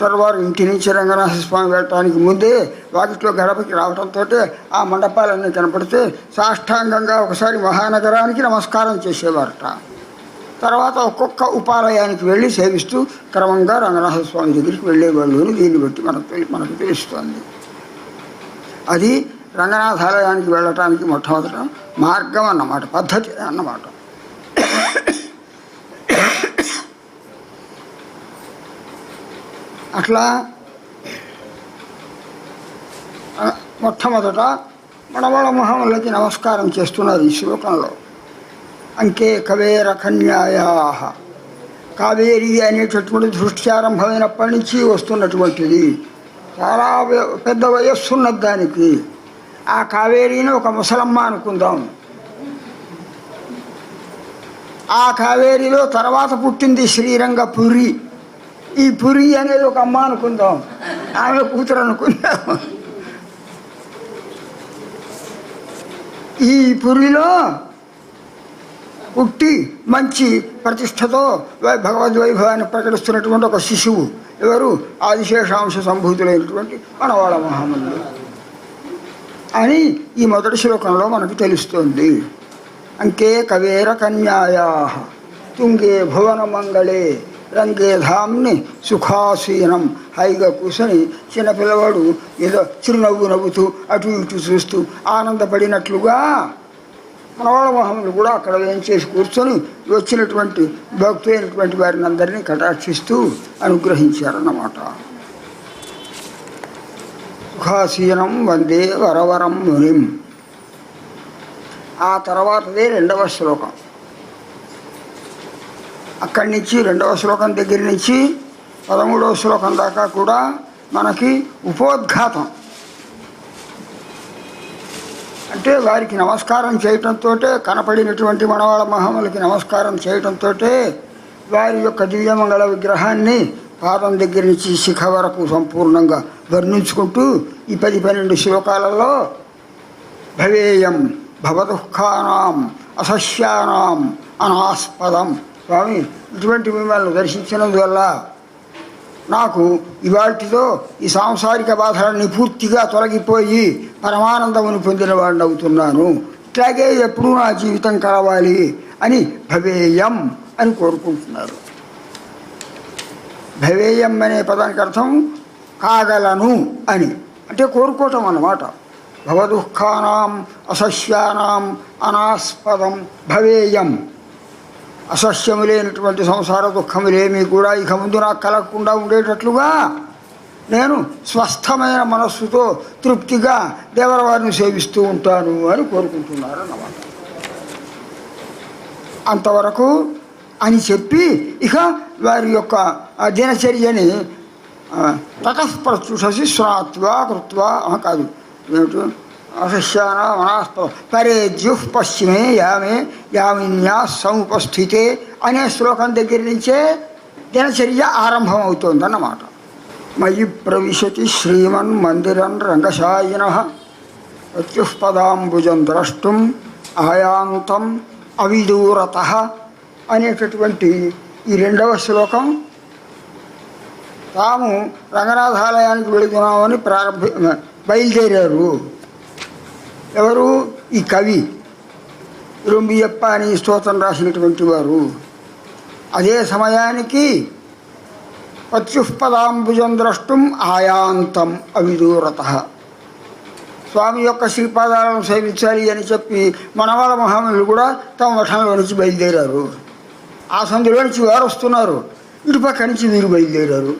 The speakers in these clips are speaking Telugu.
డాక్టర్ వారు ఇంటి నుంచి రంగనాథ స్వామి వెళ్ళటానికి ముందే వాకిట్లో గడపకి రావడంతో ఆ మండపాలన్నీ కనపడితే సాష్టాంగంగా ఒకసారి మహానగరానికి నమస్కారం చేసేవారట. తర్వాత ఒక్కొక్క ఉపాలయానికి వెళ్ళి సేవిస్తూ క్రమంగా రంగనాథ స్వామి దగ్గరికి వెళ్ళేవాళ్ళు అని దీన్ని బట్టి మనకు మనకు తెలుస్తుంది. అది రంగనాథాలయానికి వెళ్ళటానికి మొట్టమొదట మార్గం అన్నమాట పద్ధతి అన్నమాట. అట్లా మొట్టమొదట మనవళ మొహములకి నమస్కారం చేస్తున్నారు ఈ శ్లోకంలో. అంకే కవేర కన్యాయా కావేరి అనేటటువంటి దృష్ట్యారంభమైనప్పటి నుంచి వస్తున్నటువంటిది. చాలా పెద్ద వయస్సు ఉన్నది దానికి. ఆ కావేరిని ఒక ముసలమ్మ అనుకుందాం. ఆ కావేరిలో తర్వాత పుట్టింది శ్రీరంగ పురి ఈ పురి అనేది ఒక అమ్మ అనుకుందాం. ఆమె కూతురు అనుకుందాం. ఈ పురిలో పుట్టి మంచి ప్రతిష్టతో వై- భగవద్వైభవాన్ని ప్రకటిస్తున్నటువంటి ఒక శిశువు. ఎవరు? ఆదిశేషాంశ సంభూతులైనటువంటి మనవాళ మహామునులు అని ఈ మొదటి శ్లోకంలో మనకు తెలుస్తుంది. అంకే కవేర కన్యాయా తుంగే భువన మంగళే. రంగేధాన్ని సుఖాసీనం. హైగా కూర్చొని చిన్నపిల్లవాడు ఏదో చిరునవ్వు నవ్వుతూ అటు ఇటు చూస్తూ ఆనందపడినట్లుగా మనవాళ్ళ కూడా అక్కడ ఏం చేసి కూర్చొని వచ్చినటువంటి భక్తులైనటువంటి వారిని అందరినీ కటాక్షిస్తూ అనుగ్రహించారన్నమాట. సుఖాసీనం వందే వరవరం మునిం. ఆ తర్వాతదే రెండవ శ్లోకం. అక్కడి నుంచి రెండవ శ్లోకం దగ్గర నుంచి పదమూడవ శ్లోకం దాకా కూడా మనకి ఉపోద్ఘాతం. అంటే వారికి నమస్కారం చేయటంతో కనపడినటువంటి మనవాళ మహమ్మలకి నమస్కారం చేయటంతో వారి యొక్క దివ్యమంగళ విగ్రహాన్ని పాదం దగ్గర నుంచి శిఖ వరకు సంపూర్ణంగా వర్ణించుకుంటూ ఈ పది పన్నెండు శ్లోకాలలో భవేయం భవదుఃఖానాం అసస్యానాం అనాస్పదం స్వామి ఇటువంటి మిమ్మల్ని దర్శించినందువల్ల నాకు ఇవాటితో ఈ సాంసారిక బాధలన్నీ పూర్తిగా తొలగిపోయి పరమానందమును పొందిన వాడిని అవుతున్నాను. ఇట్లాగే ఎప్పుడూ నా జీవితం కలవాలి అని భవేయం అని కోరుకుంటున్నారు భవేయం అనే పదానికి అర్థం కాగలను అని. అంటే కోరుకోవటం అన్నమాట. భవదుఃఖానాం అసహ్యానాం అనాస్పదం భవేయం. అసహ్యము లేనటువంటి సంసార దుఃఖములేమీ కూడా ఇక ముందు నాకు కలగకుండా ఉండేటట్లుగా నేను స్వస్థమైన మనస్సుతో తృప్తిగా దేవరవారిని సేవిస్తూ ఉంటాను అని కోరుకుంటున్నారు అన్నమాట అంతవరకు అని చెప్పి ఇక వారి యొక్క దినచర్యని తటఃప్రత్యుషసి స్నాత్వా కృత్వా కాదు. ఏమిటి? అసహ్యాన పరే జ్యుహ్ పశ్చిమే యామే యామిన్యా సముపస్థితే అనే శ్లోకం దగ్గర నుంచే దినచర్య ఆరంభం అవుతోందన్నమాట మయి ప్రవిశతి శ్రీమన్ మందిరం రంగశాయిన ప్రత్యుష్పదాంబుజం ద్రష్టం ఆయాంతం అవిదూరత అనేటటువంటి ఈ రెండవ శ్లోకం తాము రంగనాథాలయానికి వెళుతున్నామని ప్రారంభ బయలుదేరారు. ఎవరు? ఈ కవి. రుంబియప్ప అని స్తోత్రం రాసినటువంటి వారు. అదే సమయానికి పత్యుష్పదాంబుజం ద్రష్టం ఆయాంతం అవిదూరత. స్వామి యొక్క శ్రీపాదాలను సేవించాలి అని చెప్పి మనవాళ్ళ మహాములు కూడా తమ మఠంలో నుంచి బయలుదేరారు. ఆ సందులో నుంచి వారు వస్తున్నారు. ఇటుపక్క నుంచి వీరు బయలుదేరారు.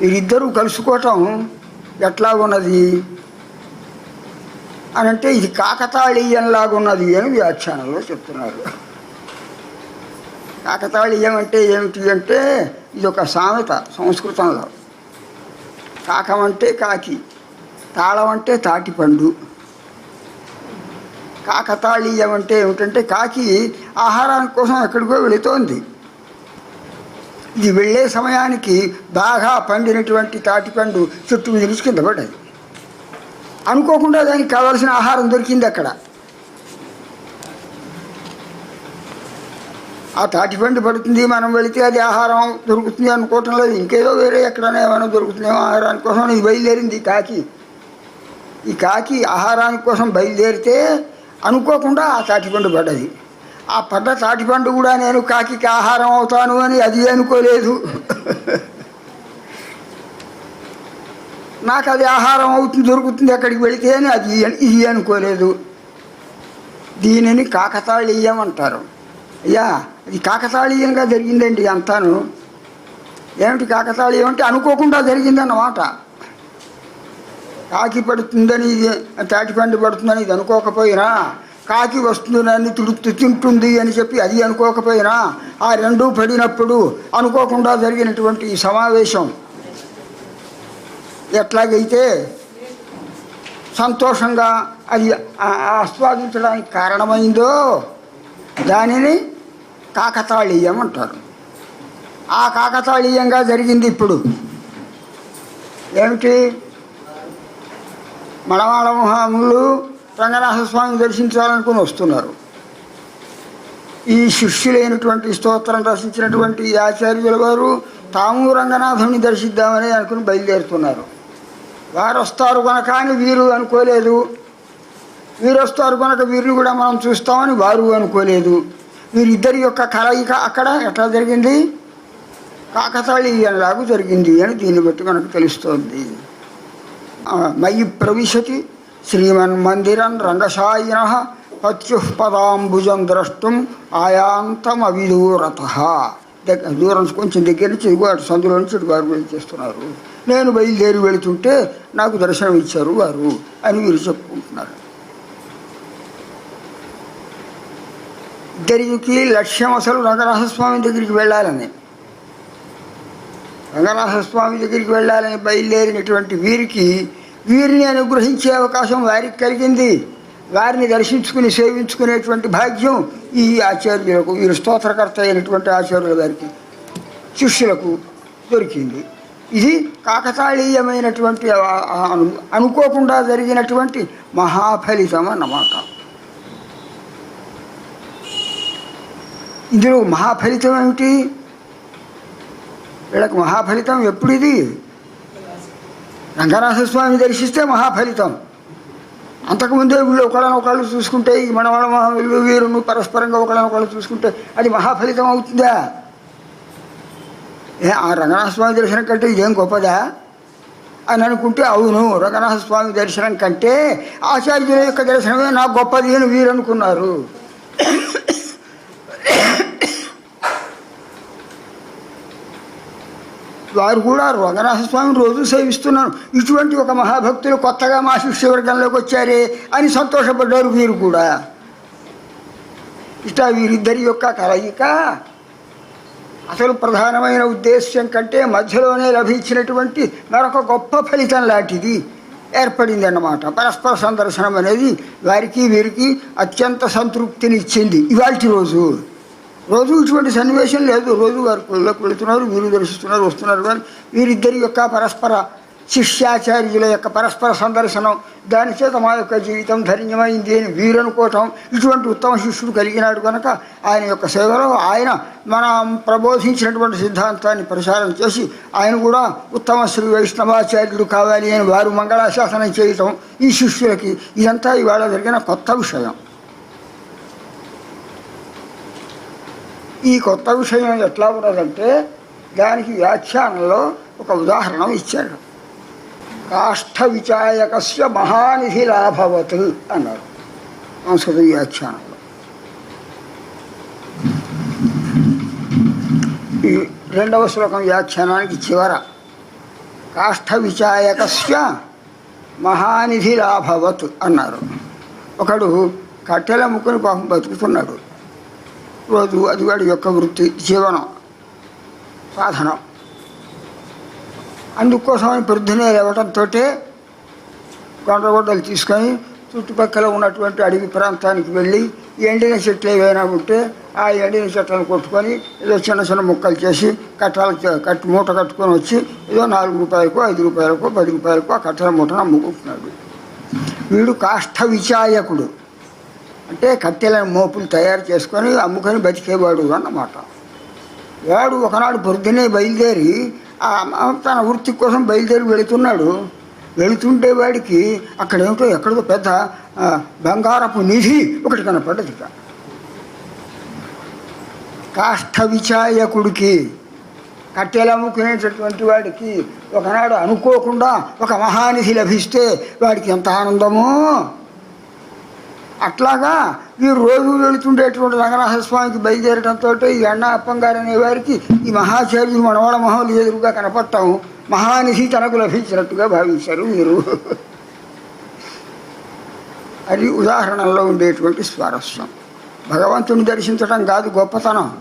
వీరిద్దరూ కలుసుకోవటం ఎట్లా ఉన్నది? అని అంటే ఇది కాకతాళీయంలాగున్నది అని వ్యాఖ్యానంలో చెప్తున్నారు. కాకతాళీయం అంటే ఏమిటి అంటే ఇది ఒక సామెత సంస్కృతంలో. కాకం అంటే కాకి తాళం అంటే తాటిపండు. కాకతాళీయం అంటే ఏమిటంటే కాకి ఆహారానికి కోసం ఎక్కడికో వెళుతోంది. ఇది వెళ్ళే సమయానికి బాగా పండినటువంటి తాటిపండు చుట్టూ మీద కింద పడ్డది. అనుకోకుండా దానికి కావాల్సిన ఆహారం దొరికింది అక్కడ. ఆ తాటిపండు పడుతుంది మనం వెళితే అది ఆహారం దొరుకుతుంది అనుకోవటం లేదు. ఇంకేదో వేరే ఎక్కడైనా ఏమైనా దొరుకుతుందేమో ఆహారాని కోసం ఇది బయలుదేరింది ఈ కాకి. ఈ కాకి ఆహారాని కోసం బయలుదేరితే అనుకోకుండా ఆ తాటిపండు పడ్డది. ఆ పడ్డ తాటిపండు కూడా నేను కాకి ఆహారం అవుతాను అని అది అనుకోలేదు. నాకు అది ఆహారం అవుతుంది దొరుకుతుంది అక్కడికి వెళితే అని అది ఇది అనుకోలేదు. దీనిని కాకతాళీయం అంటారు అయ్యా అది కాకతాళీయంగా జరిగిందండి అంతాను. ఏమిటి కాకతాళీయం అంటే అనుకోకుండా జరిగిందన్నమాట. కాకి పడుతుందని ఇది తాటిపండు పడుతుందని ఇది అనుకోకపోయినా కాకి వస్తుందని తిడుతు తింటుంది అని చెప్పి అది అనుకోకపోయినా ఆ రెండూ పడినప్పుడు అనుకోకుండా జరిగినటువంటి ఈ సమావేశం ఎట్లాగైతే సంతోషంగా అది ఆస్వాదించడానికి కారణమైందో దానిని కాకతాళీయం అంటారు. ఆ కాకతాళీయంగా జరిగింది ఇప్పుడు. ఏమిటి? మడవాడ మహాములు రంగనాథ స్వామిని దర్శించాలనుకుని వస్తున్నారు. ఈ శిష్యులైనటువంటి స్తోత్రం రచించినటువంటి ఆచార్యుల వారు తాము రంగనాథుని దర్శిద్దామని అనుకుని బయలుదేరుతున్నారు. వారు వస్తారు కనుక అని వీరు అనుకోలేదు. వీరు వస్తారు కనుక వీరిని కూడా మనం చూస్తామని వారు అనుకోలేదు. వీరిద్దరి యొక్క కలయిక అక్కడ ఎట్లా జరిగింది? కాకతాళీయంలాగా జరిగింది అని దీన్ని బట్టి మనకు తెలుస్తోంది. మయి ప్రవిశతి శ్రీమన్మందిరం రంగశాయిన పత్యుపదాంబుజం ద్రష్టం ఆయాంతమవిదూరత. దూరం కొంచెం దగ్గర నుంచి ఇదిగో అటు సందులో నుంచి ఇటు గారు చేస్తున్నారు. నేను బయలుదేరి వెళుతుంటే నాకు దర్శనం ఇచ్చారు వారు అని వీరు చెప్పుకుంటున్నారు. ఇద్దరికి లక్ష్యం అసలు రంగనాథస్వామి దగ్గరికి వెళ్ళాలని. రంగనాథస్వామి దగ్గరికి వెళ్ళాలని బయలుదేరినటువంటి వీరికి వీరిని అనుగ్రహించే అవకాశం వారికి కలిగింది. వారిని దర్శించుకుని సేవించుకునేటువంటి భాగ్యం ఈ ఆచార్యులకు వీరు స్తోత్రకర్త అయినటువంటి ఆచార్యుల గారికి శిష్యులకు దొరికింది. ఇది కాకతాళీయమైనటువంటి అనుకోకుండా జరిగినటువంటి మహాఫలితం అన్నమాట ఇందులో మహాఫలితం ఏమిటి? వీళ్ళకి మహాఫలితం ఎప్పుడు ఇది రంగనాథస్వామి దర్శిస్తే మహాఫలితం. అంతకుముందే వీళ్ళు ఒకళ్ళనొకళ్ళు చూసుకుంటే ఈ మనవాళ్ళ వీళ్ళు వీరును పరస్పరంగా ఒకళ్ళనొకళ్ళు చూసుకుంటే అది మహాఫలితం అవుతుందా? ఏ ఆ రంగనాథ స్వామి దర్శనం కంటే ఇదేం గొప్పదా? అని అనుకుంటే అవును రంగనాథ స్వామి దర్శనం కంటే ఆచార్యుల యొక్క దర్శనమే నాకు గొప్పది అని వీరు అనుకున్నారు వారు కూడా రంగనాథస్వామిని రోజు సేవిస్తున్నాను ఇటువంటి ఒక మహాభక్తులు కొత్తగా మా శిష్యవర్గంలోకి వచ్చారే అని సంతోషపడ్డారు వీరు కూడా. ఇట్లా వీరిద్దరి యొక్క కలయిక అసలు ప్రధానమైన ఉద్దేశ్యం కంటే మధ్యలోనే లభించినటువంటి మరొక గొప్ప ఫలితం లాంటిది ఏర్పడింది అన్నమాట పరస్పర సందర్శనం అనేది వారికి వీరికి అత్యంత సంతృప్తినిచ్చింది ఇవాల్టి రోజు. రోజు ఇటువంటి సన్నివేశం లేదు. రోజు వారు గుళ్ళకు వెళుతున్నారు వీరు దర్శిస్తున్నారు వస్తున్నారు కానీ వీరిద్దరి యొక్క పరస్పర శిష్యాచార్యుల యొక్క పరస్పర సందర్శనం దాని చేత మా యొక్క జీవితం ధన్యమైంది అని వీరు అనుకోవటం ఇటువంటి ఉత్తమ శిష్యుడు కలిగినాడు కనుక ఆయన యొక్క సేవలో ఆయన మనం ప్రబోధించినటువంటి సిద్ధాంతాన్ని ప్రచారం చేసి ఆయన కూడా ఉత్తమ శ్రీ వైష్ణవాచార్యుడు కావాలి అని వారు మంగళాశాసనం చేయటం ఈ శిష్యులకి ఇదంతా ఇవాళ జరిగిన కొత్త విషయం. ఈ కొత్త విషయం ఎట్లా ఉన్నదంటే దానికి వ్యాఖ్యానంలో ఒక ఉదాహరణ ఇచ్చాడు కాష్ఠ విచాయకస్య మహానిధి లాభవత్ అన్నారు. సంస్కృత వ్యాఖ్యానంలో. ఈ రెండవ శ్లోకం వ్యాఖ్యానానికి చివర కాష్ఠ విచాయకస్య మహానిధి లాభవత్ అన్నారు. ఒకడు కట్టెల ముక్కుని పాపం బతుకుతున్నాడు. రోజు అది వాడి యొక్క వృత్తి జీవనం సాధనం. అందుకోసమని పొద్దునే లేవటంతో గొండగొడ్డలు తీసుకొని చుట్టుపక్కల ఉన్నటువంటి అడవి ప్రాంతానికి వెళ్ళి ఎండిన చెట్లు ఏవైనా ఉంటే ఆ ఎండిన చెట్లను కొట్టుకొని ఏదో చిన్న చిన్న ముక్కలు చేసి కట్టాల కట్టి మూట కట్టుకొని వచ్చి ఏదో నాలుగు రూపాయలకో ఐదు రూపాయలకో పది రూపాయలకో ఆ కట్టెల మూటను అమ్ముకుంటున్నాడు. వీడు కాష్ట విచాయకుడు. అంటే కత్తెల మోపులు తయారు చేసుకొని అమ్ముకొని బతికేవాడు అన్నమాట. వాడు ఒకనాడు పొద్దునే బయలుదేరి ఆ తన వృత్తి కోసం బయలుదేరి వెళుతున్నాడు. వెళుతుంటే వాడికి అక్కడ ఏమిటో ఎక్కడో పెద్ద బంగారపు నిధి ఒకటి కనపడ్డది కాష్ట విచాయకుడికి కట్టెలు అమ్ముకునేటటువంటి వాడికి ఒకనాడు అనుకోకుండా ఒక మహానిధి లభిస్తే వాడికి ఎంత ఆనందమో! అట్లాగా వీరు రోజు వెళుతుండేటువంటి రంగనాథస్వామికి బయలుదేరడంతో ఈ అన్న అప్పంగారు అనే వారికి ఈ మహాచార్యులు మనవాళ్ళ మహోలు ఎదురుగా కనపడతాము మహానిధి తనకు లభించినట్టుగా భావించారు వీరు అది ఉదాహరణలో ఉండేటువంటి స్వారస్యం. భగవంతుని దర్శించడం కాదు గొప్పతనం.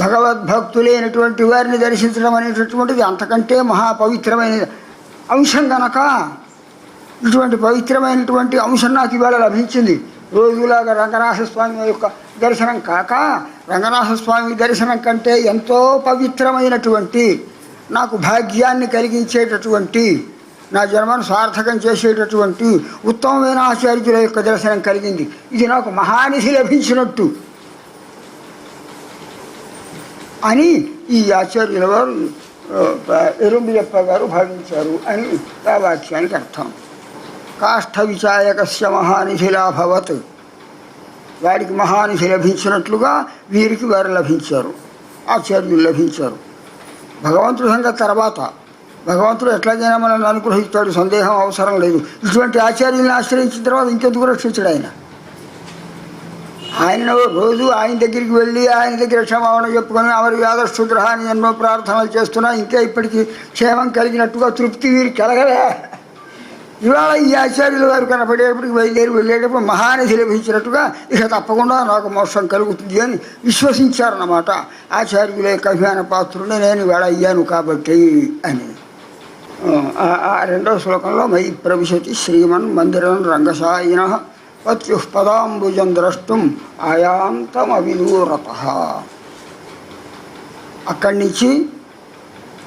భగవద్భక్తులైనటువంటి వారిని దర్శించడం అనేటటువంటిది అంతకంటే మహాపవిత్రమైన అంశం గనక ఇటువంటి పవిత్రమైనటువంటి అంశం నాకు ఇవాళ లభించింది. రోజులాగా రంగనాథ స్వామి యొక్క దర్శనం కాక రంగనాథ స్వామి దర్శనం కంటే ఎంతో పవిత్రమైనటువంటి నాకు భాగ్యాన్ని కలిగించేటటువంటి నా జన్మను సార్థకం చేసేటటువంటి ఉత్తమమైన ఆచార్యుల యొక్క దర్శనం కలిగింది. ఇది నాకు మహానిధి లభించినట్టు అని ఈ ఆచార్యుల వారు ఎరుంబియప్ప గారు భావించారు అని ఆ వాక్యానికి అర్థం. కాష్ఠ విచాయకస్య మహానిధిలాభవత్ వాడికి మహానిధి లభించినట్లుగా వీరికి వారు లభించారు ఆచార్యులు లభించారు. భగవంతుడి సంగతి తర్వాత. భగవంతుడు ఎట్లాగైనా మనల్ని అనుగ్రహిస్తాడు సందేహం అవసరం లేదు. ఇటువంటి ఆచార్యుల్ని ఆశ్రయించిన తర్వాత ఇంకెందుకు రక్షించాడు ఆయన? ఆయన రోజు ఆయన దగ్గరికి వెళ్ళి ఆయన దగ్గర క్షమాపణ చెప్పుకొని అవరి యాదశుద్ర ఎన్నో ప్రార్థనలు చేస్తున్నా ఇంకా ఇప్పటికీ క్షేమం కలిగినట్టుగా తృప్తి వీరికి కలగలే. ఇవాళ ఈ ఆచార్యుల వారు కనపడేటప్పటికి బయలుదేరి వెళ్ళేటప్పుడు మహానిధి లభించినట్టుగా ఇక తప్పకుండా నాకు మోక్షం కలుగుతుంది అని విశ్వసించారన్నమాట. ఆచార్యుల యొక్క అభిమాన పాత్రుడిని నేను ఇవాళ అయ్యాను కాబట్టి అని. ఆ- రెండో శ్లోకంలో మై ప్రవిశతి శ్రీమన్ మందిరం రంగసాయిన పత్యు ద్రష్టం ద్రష్టుం ఆయాంతమవిదూరత. అక్కడి నుంచి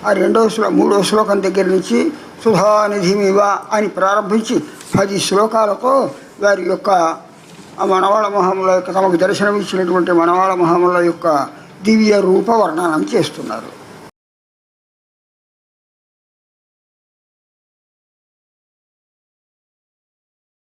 ఆ రెండో శ్లో మూడో శ్లోకం దగ్గర నుంచి సుధానిధిమివ అని ప్రారంభించి పది శ్లోకాలతో వారి యొక్క మనవాళ మహముల యొక్క తమకు దర్శనమిచ్చినటువంటి మనవాళ మహముల యొక్క దివ్య రూప వర్ణనం చేస్తున్నారు.